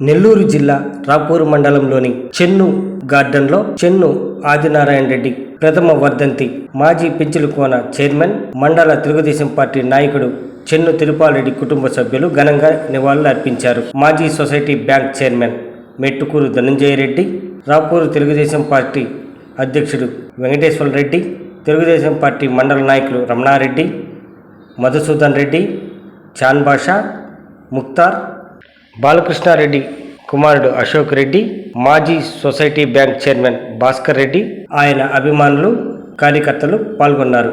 నెల్లూరు జిల్లా రాపూరు మండలంలోని చెన్ను గార్డెన్లో చెన్ను ఆదినారాయణ రెడ్డి ప్రథమ వర్ధంతి మాజీ పెంచులకోన చైర్మన్ మండల తెలుగుదేశం పార్టీ నాయకుడు చెన్ను తిరుపాలరెడ్డి కుటుంబ సభ్యులు ఘనంగా నివాళులు అర్పించారు. మాజీ society bank chairman Mettukuru Dhananjaya Reddy Rapuru Telugu Desam party అధ్యక్షుడు వెంకటేశ్వర రెడ్డి తెలుగుదేశం పార్టీ మండల నాయకులు రమణారెడ్డి మధుసూదన్ రెడ్డి చాన్ బాషా ముక్తార్ బాలకృష్ణారెడ్డి కుమారుడు అశోక్ రెడ్డి మాజీ society bank chairman Bhaskar Reddy ఆయన అభిమానులు కార్యకర్తలు పాల్గొన్నారు.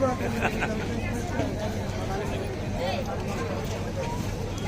よろしくお願いします。